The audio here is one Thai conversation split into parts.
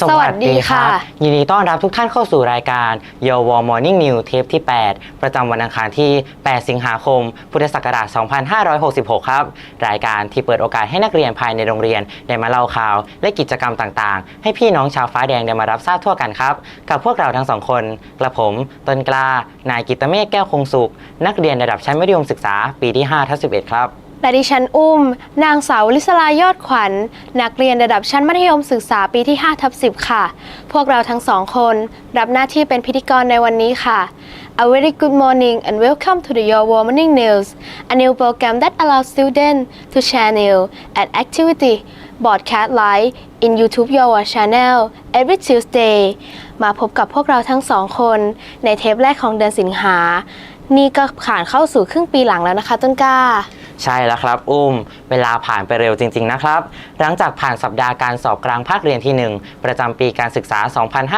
สวัสดีค่ะ ยินดีต้อนรับทุกท่านเข้าสู่รายการ Your War Morning New เทปที่ 8 ประจำวันอังคารที่ 8 สิงหาคม พุทธศักราช 2566 ครับ รายการที่เปิดโอกาสให้นักเรียนภายในโรงเรียน ได้มาเล่าข่าว และกิจกรรมต่างๆ ให้พี่น้องชาวฟ้าแดงได้มารับทราบทั่วกันครับ กับพวกเราทั้งสองคนกระผมต้นกล้านายกิตเมฆแก้วคงสุข นักเรียนระดับชั้นมัธยมศึกษาปีที่5ทับ11 ครับ และดิฉันอุ้ม นางสาวลิศลายอดขวัญ นักเรียนระดับชั้นมัธยมศึกษาปีที่5ทับ10 ค่ะ พวกเราทั้งสองคน รับหน้าที่เป็นพิธีกรในวันนี้ค่ะ A very good morning and welcome to the Your War Morning News a new program that allows students to share news and activity broadcast live in YouTube Your War channel every Tuesday มาพบกับพวกเราทั้งสองคน ในเทปแรกของเดือนสิงหา นี่ก็ผ่านเข้าสู่ครึ่งปีหลังแล้วนะคะต้นกล้า ใช่แล้วครับ อุ้ม เวลาผ่านไปเร็วจริง ๆ นะครับ หลังจากผ่านสัปดาห์การสอบกลางภาคเรียนที่ 1 ประจำปีการศึกษา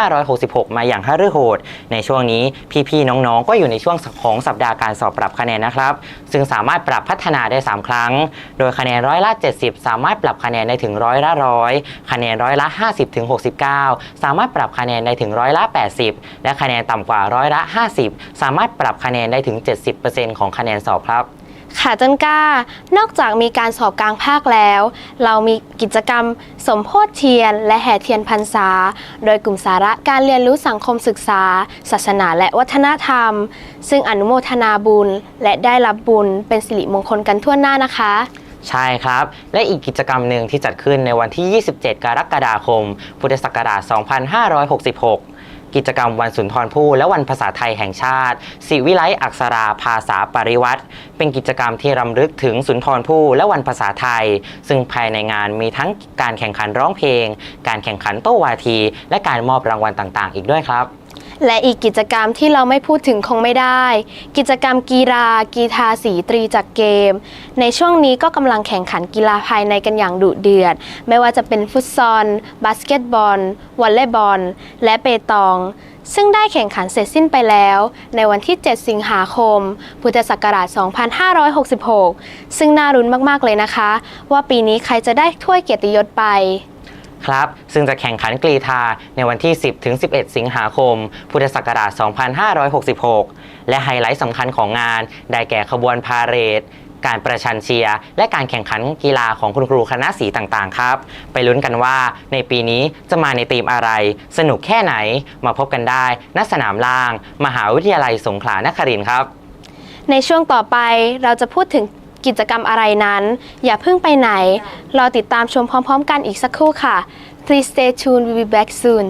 2566 มาอย่างฮารือโหด ในช่วงนี้พี่ๆน้องๆ ก็อยู่ในช่วงของสัปดาห์การสอบปรับคะแนนนะครับ ซึ่งสามารถปรับพัฒนาได้ 3 ครั้ง โดยคะแนนร้อยละ 70 สามารถปรับคะแนนได้ถึงร้อยละร้อยคะแนนร้อยละ 50ถึง69 สามารถปรับคะแนนได้ถึงร้อยละ 80 และคะแนนต่ำกว่าร้อยละ 50 สามารถปรับคะแนนได้ถึง 70%ของคะแนนสอบครับ ค่ะต้นก้านอกจากมีการสอบกลางภาคแล้ว เรามีกิจกรรมสมโพธิเทียน และแห่เทียนพรรษา โดยกลุ่มสาระการเรียนรู้สังคมศึกษา ศาสนาและวัฒนธรรม ซึ่งอนุโมทนาบุญ และได้รับบุญเป็นสิริมงคลกันทั่วหน้านะคะ ใช่ครับ และอีกกิจกรรมหนึ่งที่จัดขึ้นในวันที่ 27 กรกฎาคม พุทธศักราช 2566 กิจกรรมวันสุนทรภู่และวันภาษาไทยแห่งชาติ ศิวิไลอักษราภาษาปริวัติ เป็นกิจกรรมที่รำลึกถึงสุนทรภู่และวันภาษาไทย ซึ่งภายในงานมีทั้งการแข่งขันร้องเพลง การแข่งขันโต้วาที และการมอบรางวัลต่าง ๆ อีกด้วยครับ และอีกกิจกรรมที่เราไม่พูดถึงคงไม่ได้ กิจกรรมกีฬา กีฬาสีตรีจากเกม ในช่วงนี้ก็กำลังแข่งขันกีฬาภายในกันอย่างดุเดือด ไม่ว่าจะเป็นฟุตซอล บาสเกตบอล วอลเลย์บอล และเปตอง ซึ่งได้แข่งขันเสร็จสิ้นไปแล้ว ในวันที่ 7 สิงหาคม พุทธศักราช 2566 ซึ่งน่ารุ้นมากๆเลยนะคะ ว่าปีนี้ใครจะได้ถ้วยเกียรติยศไป ครับ ซึ่งจะแข่งขันกรีธาในวันที่ 10 ถึง 11 สิงหาคม พุทธศักราช 2566 และไฮไลท์สำคัญของงาน ได้แก่ขบวนพาเหรดการประชันเชียร์และการแข่งขันกีฬาของคุณครูคณะสีต่างๆ ครับ ไปลุ้นกันว่าในปีนี้จะมาในธีมอะไร สนุกแค่ไหน มาพบกันได้ณสนามล่าง มหาวิทยาลัยสงขลานครินทร์ครับ ในช่วงต่อไปเราจะพูดถึง กิจกรรมอะไรนั้น อย่าเพิ่งไปไหน รอติดตามชมพร้อมๆ กันอีกสักครู่ค่ะ Please stay tuned we'll be back soon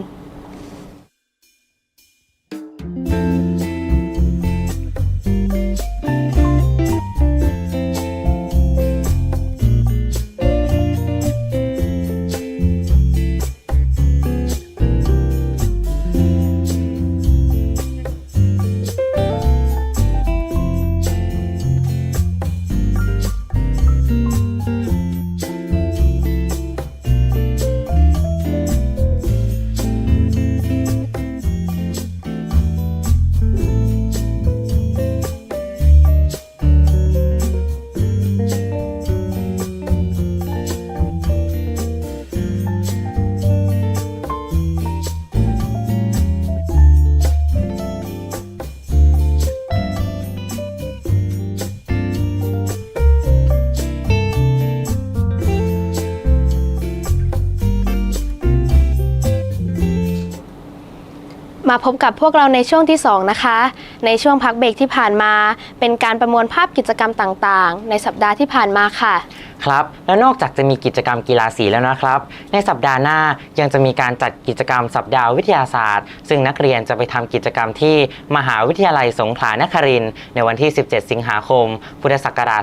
มาพบกับพวกเราในช่วงที่ 2 นะคะ ในช่วงพักเบรกที่ผ่านมา เป็นการประมวลภาพกิจกรรมต่างๆ ในสัปดาห์ที่ผ่านมาค่ะ ครับ แล้วนอกจากจะมีกิจกรรมกีฬาสีแล้วนะครับ ในสัปดาห์หน้ายังจะมีการจัดกิจกรรมสัปดาห์วิทยาศาสตร์ ซึ่งนักเรียนจะไปทำกิจกรรมที่มหาวิทยาลัยสงขลานครินทร์ในวันที่ 17 สิงหาคม พุทธศักราช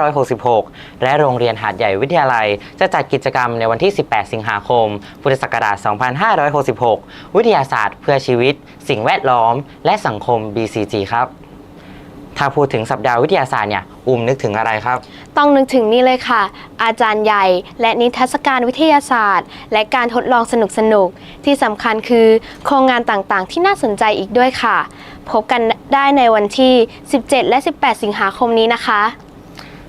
2566 และโรงเรียนหาดใหญ่วิทยาลัย จะจัดกิจกรรมในวันที่ 18 สิงหาคม พุทธศักราช 2566 วิทยาศาสตร์เพื่อชีวิต สิ่งแวดล้อม และสังคม BCG ครับ ถ้าพูดถึงสัปดาห์วิทยาศาสตร์เนี่ยอุ้มนึกถึงอะไรครับ ต้องนึกถึงนี่เลยค่ะ อาจารย์ใหญ่และนิทรรศการวิทยาศาสตร์ และการทดลองสนุกๆที่สำคัญคือ โครงงานต่างๆ ที่น่าสนใจอีกด้วยค่ะ พบกันได้ในวันที่ 17 และ 18 สิงหาคมนี้นะคะ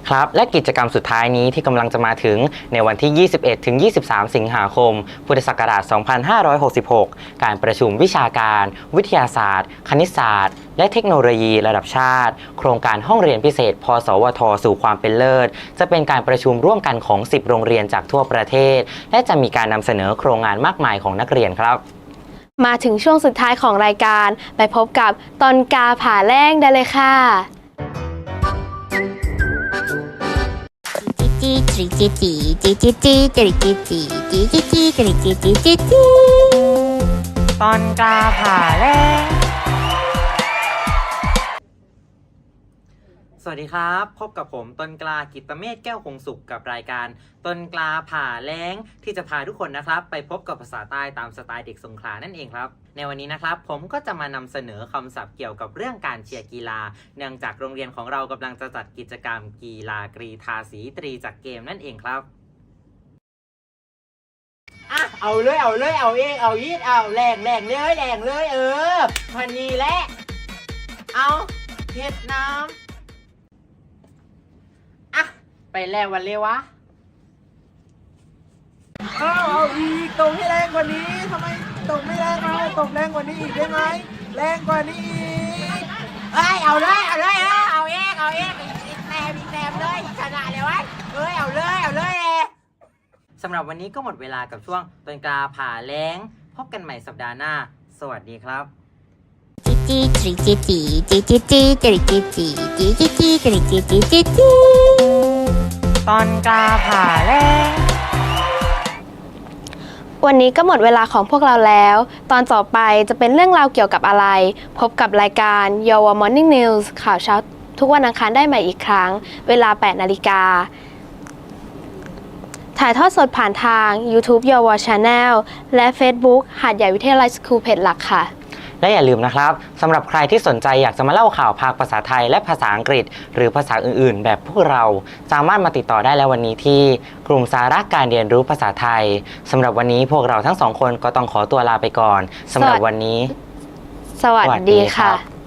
ครับ และกิจกรรมสุดท้ายนี้ที่กำลังจะมาถึงในวันที่ 21 ถึง 23 สิงหาคม พุทธศักราช 2566 การประชุมวิชาการ วิทยาศาสตร์ คณิตศาสตร์ และเทคโนโลยีระดับชาติ โครงการห้องเรียนพิเศษ พสวท สู่ความเป็นเลิศ จะเป็นการประชุมร่วมกันของ 10 โรงเรียนจากทั่วประเทศ และจะมีการนำเสนอโครงงานมากมายของนักเรียนครับมาถึงช่วงสุดท้ายของรายการ ไปพบกับตอนกาผ่าแรงได้เลยค่ะ ตอนกาผ่าแรง สวัสดีครับ พบกับผมต้นกลากิตเมธแก้วคงสุขกับรายการต้นกลาผ่าแรงที่จะพาทุกคนนะครับ ไปพบกับภาษาใต้ตามสไตล์เด็กสงขลานั่นเองครับ ในวันนี้นะครับ ผมก็จะมานำเสนอคำศัพท์เกี่ยวกับเรื่องการเชียร์กีฬา เนื่องจากโรงเรียนของเรากำลังจะจัดกิจกรรมกีฬากรีธาสีตรีจากเกมนั่นเองครับอะเอาเลยเอาเลยเอาเองเอายีดเอาแรงแรงเลยแรงเลยเออพันนี้แหละเอาเฮ็ดน้ำ ไปแรงวันเลยวะเอาเอาอีกตรงให้แรงกว่านี้ทำไมตรงไม่แรงเอาตรงแรงกว่านี้อีกได้ไหมแรงกว่านี้อีกเอ้ยเอาเลยเอาเลยเออเอาเองเอาเองอีกแนมอีกแนมเลยชนะเลยวะเอ้ยเอาเลยเอาเลยเอสำหรับวันนี้ก็หมดเวลากับช่วงต้นกล้าผ่าแรงพบกันใหม่สัปดาห์หน้า สวัสดีครับ ตอนกาผ่าแรงวันนี้ก็หมดเวลาของพวกเราแล้ว ตอนต่อไปจะเป็นเรื่องราวเกี่ยวกับอะไร พบกับรายการ y o w a Morning News ข่าวเช้าทุกวันอังคารได้ใหม่อีกครั้ง เวลา 8 นาฬิกา ถ่ายทอดสดผ่านทาง YouTube y o w a Channel และ Facebook หาดใหญ่วิทยาลัยสคูลเพจหลักค่ะ และอย่าลืมนะครับสำหรับใครที่สนใจอยากจะมาเล่าข่าวภาคภาษาไทยและภาษาอังกฤษ หรือภาษาอื่นๆ แบบพวกเรา สามารถมาติดต่อได้แล้ววันนี้ที่กลุ่มสาระการเรียนรู้ภาษาไทยสำหรับวันนี้พวกเราทั้งสองคนก็ต้องขอตัวลาไปก่อนสำหรับวันนี้ สวัสสวัสดีค่ะ